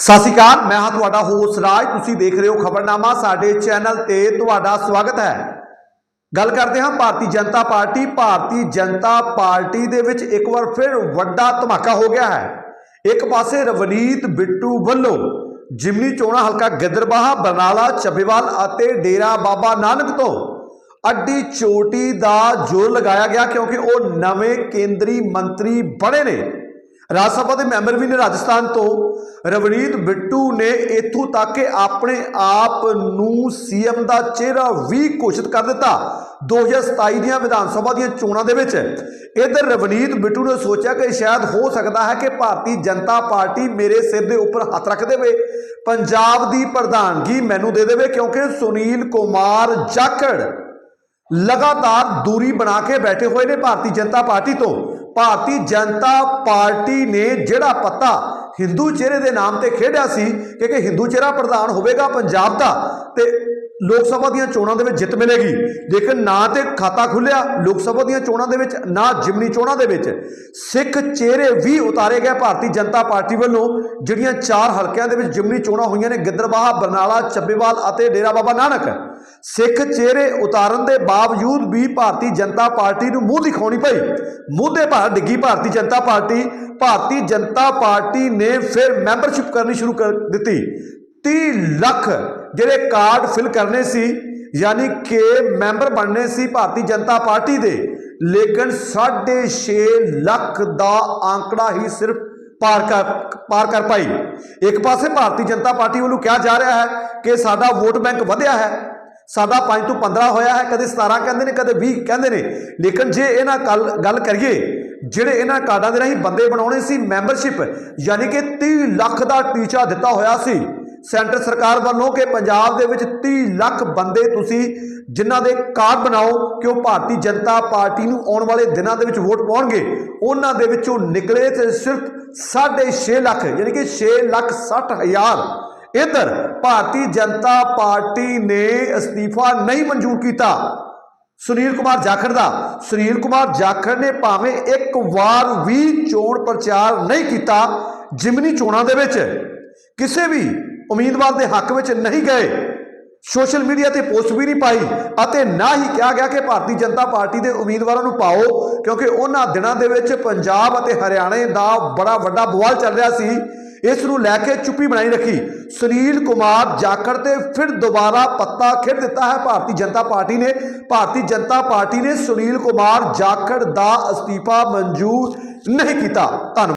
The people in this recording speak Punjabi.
ਸਤਿ ਸ਼੍ਰੀ ਅਕਾਲ, ਮੈਂ ਹਾਂ ਤੁਹਾਡਾ ਹੋਸਟ ਰਾਜ। ਤੁਸੀਂ ਦੇਖ ਰਹੇ ਹੋ ਖਬਰਨਾਮਾ, ਸਾਡੇ ਚੈਨਲ ਤੇ ਤੁਹਾਡਾ ਸਵਾਗਤ ਹੈ। ਗੱਲ ਕਰਦੇ ਹਾਂ ਭਾਰਤੀ ਜਨਤਾ ਪਾਰਟੀ। ਭਾਰਤੀ ਜਨਤਾ ਪਾਰਟੀ ਦੇ ਵਿੱਚ ਇੱਕ ਵਾਰ ਫਿਰ ਵੱਡਾ ਧਮਾਕਾ ਹੋ ਗਿਆ ਹੈ। ਇੱਕ ਪਾਸੇ ਰਵਨੀਤ ਬਿੱਟੂ ਵੱਲੋਂ ਜਿਮਨੀ ਚੋਣਾਂ, ਹਲਕਾ ਗਿੱਦਰਬਾਹਾ ਬਰਨਾਲਾ ਚੱਬੇਵਾਲ ਅਤੇ ਡੇਰਾ ਬਾਬਾ ਨਾਨਕ ਤੋਂ ਅੱਡੀ ਚੋਟੀ ਦਾ ਜੋਰ ਲਗਾਇਆ ਗਿਆ ਕਿਉਂਕਿ ਉਹ ਨਵੇਂ ਕੇਂਦਰੀ ਮੰਤਰੀ ਬਣੇ ਨੇ। ਰਾਜ ਸਭਾ ਦੇ ਮੈਂਬਰ ਵੀ ਨੇ ਰਾਜਸਥਾਨ ਤੋਂ। ਰਵਨੀਤ ਬਿੱਟੂ ਨੇ ਇਥੋਂ ਤੱਕ ਕਿ ਆਪਣੇ ਆਪ ਨੂੰ ਸੀਐਮ ਦਾ ਚਿਹਰਾ ਵੀ ਘੋਸ਼ਿਤ ਕਰ ਦਿੱਤਾ। 2027 ਦੀਆਂ ਵਿਧਾਨ ਸਭਾ ਦੀਆਂ ਚੋਣਾਂ ਦੇ ਵਿੱਚ ਇਧਰ ਰਵਨੀਤ ਬਿੱਟੂ ਨੇ ਸੋਚਿਆ ਕਿ ਸ਼ਾਇਦ ਹੋ ਸਕਦਾ ਹੈ ਕਿ ਭਾਰਤੀ ਜਨਤਾ ਪਾਰਟੀ ਮੇਰੇ ਸਿਰ ਦੇ ਉੱਪਰ ਹੱਥ ਰੱਖ ਦੇਵੇ। ਪੰਜਾਬ ਦੀ ਪ੍ਰਧਾਨਗੀ ਮੈਨੂੰ ਦੇ ਦੇਵੇ ਕਿਉਂਕਿ ਸੁਨੀਲ ਕੁਮਾਰ ਜਾਖੜ ਲਗਾਤਾਰ ਦੂਰੀ ਬਣਾ ਕੇ ਬੈਠੇ ਹੋਏ ਨੇ ਭਾਰਤੀ ਜਨਤਾ ਪਾਰਟੀ ਤੋਂ। ਭਾਰਤੀ ਜਨਤਾ ਪਾਰਟੀ ਨੇ ਜਿਹੜਾ ਪੱਤਾ ਹਿੰਦੂ ਚਿਹਰੇ ਦੇ ਨਾਮ ਤੇ ਖੇਡਿਆ ਸੀ ਕਿ ਕਿ ਹਿੰਦੂ ਚਿਹਰਾ ਪ੍ਰਧਾਨ ਹੋਵੇਗਾ ਪੰਜਾਬ ਦਾ, ਤੇ ਲੋਕ ਸਭਾ ਦੀਆਂ ਚੋਣਾਂ ਦੇ ਵਿੱਚ ਜਿੱਤ ਮਿਲੇਗੀ। ਲੇਕਿਨ ਨਾ ਤੇ ਖਾਤਾ ਖੁੱਲਿਆ, ਲੋਕ ਸਭਾ ਦੀਆਂ ਚੋਣਾਂ ਦੇ ਵਿੱਚ, ਨਾ ਜਿਮਨੀ ਚੋਣਾਂ ਦੇ ਵਿੱਚ। ਸਿੱਖ ਚਿਹਰੇ ਵੀ ਉਤਾਰੇ ਗਏ ਭਾਰਤੀ ਜਨਤਾ ਪਾਰਟੀ ਵੱਲੋਂ, ਜਿਹੜੀਆਂ ਚਾਰ ਹਲਕਿਆਂ ਦੇ ਵਿੱਚ ਜਿਮਨੀ ਚੋਣਾਂ ਹੋਈਆਂ ਨੇ ਗਿੱਦਰਬਾਹਾ ਬਰਨਾਲਾ, ਚੱਬੇਵਾਲ ਅਤੇ ਡੇਰਾ ਬਾਬਾ ਨਾਨਕ। ਸਿੱਖ ਚਿਹਰੇ ਉਤਾਰਨ ਦੇ ਬਾਵਜੂਦ ਵੀ ਭਾਰਤੀ ਜਨਤਾ ਪਾਰਟੀ ਨੂੰ ਮੂੰਹ ਦਿਖਾਉਣੀ ਪਈ। ਮੂੰਹ ਦੇ ਭਾਰ ਡਿੱਗੀ ਭਾਰਤੀ ਜਨਤਾ ਪਾਰਟੀ। ਭਾਰਤੀ ਜਨਤਾ ਪਾਰਟੀ ਨੇ ਫਿਰ ਮੈਂਬਰਸ਼ਿਪ ਕਰਨੀ ਸ਼ੁਰੂ ਕਰ ਦਿੱਤੀ। 30 ਲੱਖ ਜਿਹੜੇ ਕਾਰਡ ਫਿਲ ਕਰਨੇ ਸੀ, ਯਾਨੀ ਕਿ ਮੈਂਬਰ ਬਣਨੇ ਸੀ ਭਾਰਤੀ ਜਨਤਾ ਪਾਰਟੀ ਦੇ, ਲੇਕਿਨ 6.5 ਲੱਖ ਦਾ ਆંકੜਾ ਹੀ ਸਿਰਫ ਪਾਰ ਕਰ ਪਾਰ ਕਰ ਪਾਈ। ਇੱਕ ਪਾਸੇ ਭਾਰਤੀ ਜਨਤਾ ਪਾਰਟੀ ਵੱਲੋਂ ਕਿਹਾ ਜਾ ਰਿਹਾ ਹੈ ਕਿ ਸਾਡਾ ਵੋਟ ਬੈਂਕ ਵਧਿਆ ਹੈ, ਸਾਡਾ 5 ਤੋਂ 15 ਹੋਇਆ ਹੈ, ਕਦੇ 17 ਕਹਿੰਦੇ ਨੇ, ਕਦੇ 20 ਕਹਿੰਦੇ ਨੇ। ਲੇਕਿਨ ਜੇ ਇਹਨਾਂ ਗੱਲ ਗੱਲ ਕਰੀਏ, ਜਿਹੜੇ ਇਹਨਾਂ ਕਾਰਡਾਂ ਦੇ ਰਾਹੀਂ ਬੰਦੇ ਬਣਾਉਣੇ ਸੀ, ਮੈਂਬਰਸ਼ਿਪ, ਯਾਨੀ ਕਿ 30 ਲੱਖ ਦਾ ਟੀਚਾ ਦਿੱਤਾ ਹੋਇਆ ਸੀ ਸੈਂਟਰ ਸਰਕਾਰ ਵੱਲੋਂ ਕਿ ਪੰਜਾਬ ਦੇ ਵਿੱਚ 30 ਲੱਖ ਬੰਦੇ ਤੁਸੀਂ ਜਿਨ੍ਹਾਂ ਦੇ ਕਾਰਡ ਬਣਾਓ ਕਿ ਉਹ ਭਾਰਤੀ ਜਨਤਾ ਪਾਰਟੀ ਨੂੰ ਆਉਣ ਵਾਲੇ ਦਿਨਾਂ ਦੇ ਵਿੱਚ ਵੋਟ ਪਾਉਣਗੇ, ਉਹਨਾਂ ਦੇ ਵਿੱਚੋਂ ਨਿਕਲੇ ਤੇ ਸਿਰਫ 6.5 ਲੱਖ, ਯਾਨੀ ਕਿ 6 ਲੱਖ 60 ਹਜ਼ਾਰ ਇਧਰ ਭਾਰਤੀ ਜਨਤਾ ਪਾਰਟੀ ਨੇ ਅਸਤੀਫਾ ਨਹੀਂ ਮਨਜ਼ੂਰ ਕੀਤਾ। ਸੁਨੀਲ ਕੁਮਾਰ ਜਾਖੜ ਦਾ, ਸੁਨੀਲ ਕੁਮਾਰ ਜਾਖੜ ਨੇ ਭਾਵੇਂ ਇੱਕ ਵਾਰ ਵੀ ਚੋਣ ਪ੍ਰਚਾਰ ਨਹੀਂ ਕੀਤਾ, ਜਿਮਨੀ ਚੋਣਾਂ ਦੇ ਵਿੱਚ ਕਿਸੇ ਵੀ ਉਮੀਦਵਾਰ ਦੇ ਹੱਕ ਵਿੱਚ ਨਹੀਂ ਗਏ। ਸੋਸ਼ਲ ਮੀਡੀਆ ਤੇ ਪੋਸਟ ਵੀ ਨਹੀਂ ਪਾਈ ਅਤੇ ਨਾ ਹੀ ਕਿਹਾ ਗਿਆ ਕਿ ਭਾਰਤੀ ਜਨਤਾ ਪਾਰਟੀ ਦੇ ਉਮੀਦਵਾਰਾਂ ਨੂੰ ਪਾਓ, ਕਿਉਂਕਿ ਉਹਨਾਂ ਦਿਨਾਂ ਦੇ ਵਿੱਚ ਪੰਜਾਬ ਅਤੇ ਹਰਿਆਣੇ ਦਾ ਬੜਾ ਵੱਡਾ ਬਵਾਲ ਚੱਲ ਰਿਹਾ ਸੀ। ਇਸ ਨੂੰ ਲੈ ਕੇ ਚੁੱਪੀ ਬਣਾਈ ਰੱਖੀ। ਸੁਨੀਲ ਕੁਮਾਰ ਜਾਖੜ ਤੇ ਫਿਰ ਦੁਬਾਰਾ ਪੱਤਾ ਖੇਡ ਦਿੱਤਾ ਹੈ। ਭਾਰਤੀ ਜਨਤਾ ਪਾਰਟੀ ਨੇ, ਭਾਰਤੀ ਜਨਤਾ ਪਾਰਟੀ ਨੇ ਸੁਨੀਲ ਕੁਮਾਰ ਜਾਖੜ ਦਾ ਅਸਤੀਫਾ ਮਨਜ਼ੂਰ ਨਹੀਂ ਕੀਤਾ। ਧੰਨਵਾਦ।